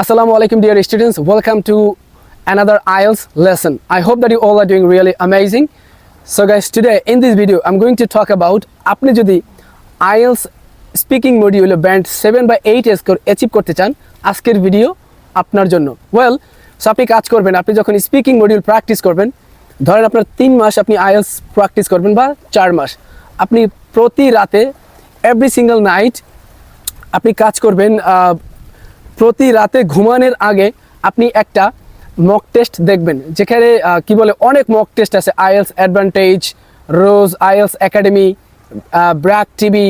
Assalamu alaikum, dear students. Welcome to another IELTS lesson. I hope that you all are doing really amazing. So, guys, today in this video, I'm going to talk about, আপনি যদি IELTS speaking মডিউলে band seven বা eight score achieve করতে চান, আজকের video আপনার জন্য। Well so আপনি কাজ করবেন, আপনি যখন স্পিকিং মডিউল প্র্যাকটিস করবেন, ধরেন আপনার তিন মাস আপনি আইএলস প্র্যাকটিস করবেন বা চার মাস, আপনি প্রতি রাতে এভরি সিঙ্গেল নাইট আপনি কাজ করবেন প্রতি রাতে ঘুমানোর আগে আপনি একটা মক টেস্ট দেখবেন। যেখানে কি বলে, অনেক মক টেস্ট আছে। IELTS advantage, Rose IELTS academy BRAC TV,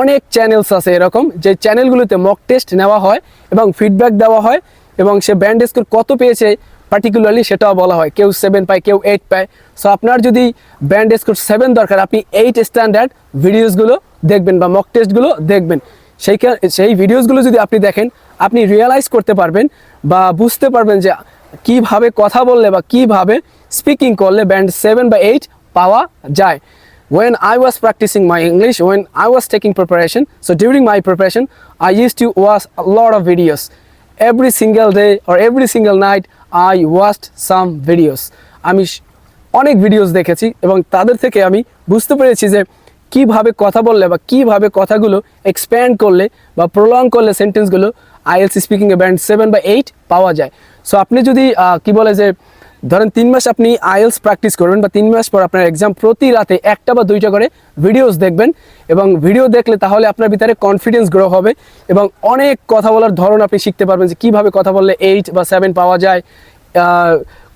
অনেক চ্যানেলস আছে এরকম। যে চ্যানেলগুলোতে মক টেস্ট নেওয়া হয় এবং ফিডব্যাক দেওয়া হয় এবং সে ব্যান্ড স্কোর কত পেয়েছে পার্টিকুলারলি সেটাও বলা হয়। কেউ সেভেন পায়, কেউ এইট পায়। সো আপনার যদি ব্যান্ড স্কোর সেভেন দরকার, আপনি এইট স্ট্যান্ডার্ড ভিডিওসগুলো দেখবেন বা মক টেস্টগুলো দেখবেন। সেই সেই ভিডিওসগুলো যদি আপনি দেখেন, আপনি রিয়েলাইজ করতে পারবেন বা বুঝতে পারবেন যে কীভাবে কথা বললে বা কীভাবে স্পিকিং করলে ব্যান্ড সেভেন বা এইট পাওয়া যায়। When I was practising my English when I was taking preparation so during my preparation I use to watch lot of videos every single day or every single night I watched some videos আমি অনেক videos দেখেছি এবং তাদের থেকে আমি বুঝতে পেরেছি যে কীভাবে কথা বললে বা কীভাবে কথাগুলো এক্সপ্যান্ড করলে বা প্রলং করলে সেন্টেন্সগুলো আইএলসি স্পিকিং এ ব্যান্ড সেভেন বা এইট পাওয়া যায়। সো আপনি যদি কি বলে যে, ধরেন তিন মাস আপনি আইএলস প্র্যাকটিস করবেন বা তিন মাস পর আপনার এক্সাম প্রতি রাতে একটা বা দুইটা করে ভিডিওস দেখবেন এবং ভিডিও দেখলে তাহলে আপনার ভিতরে কনফিডেন্স গ্রো হবে এবং অনেক কথা বলার ধরন আপনি শিখতে পারবেন যে কীভাবে কথা বললে এইট বা সেভেন পাওয়া যায়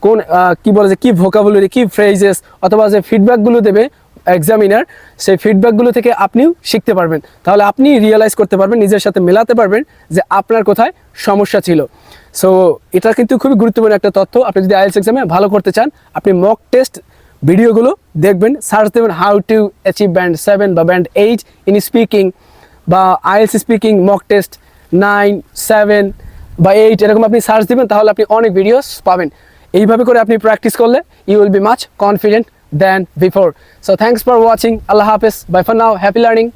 কোন কি বলে যে, কী ভোকাবুলারি কী ফ্রেজেস অথবা যে ফিডব্যাকগুলো দেবে এক্সামিনার সেই ফিডব্যাকগুলো থেকে আপনিও শিখতে পারবেন। তাহলে আপনি রিয়েলাইজ করতে পারবেন, নিজের সাথে মেলাতে পারবেন যে আপনার কোথায় সমস্যা ছিল। সো এটা কিন্তু খুবই গুরুত্বপূর্ণ একটা তথ্য। আপনি যদি আইএলস এক্সামে ভালো করতে চান, আপনি মক টেস্ট ভিডিওগুলো দেখবেন সার্চ দেবেন how to achieve band seven বা ব্যান্ড এইট ইন স্পিকিং বা IELTS speaking mock test nine seven বা এইট এরকম আপনি সার্চ দেবেন, তাহলে আপনি অনেক ভিডিওস পাবেন। এইভাবে করে আপনি প্র্যাকটিস করলে you will be much confident than before. So thanks for watching. Allah Hafiz. Bye for now. Happy learning.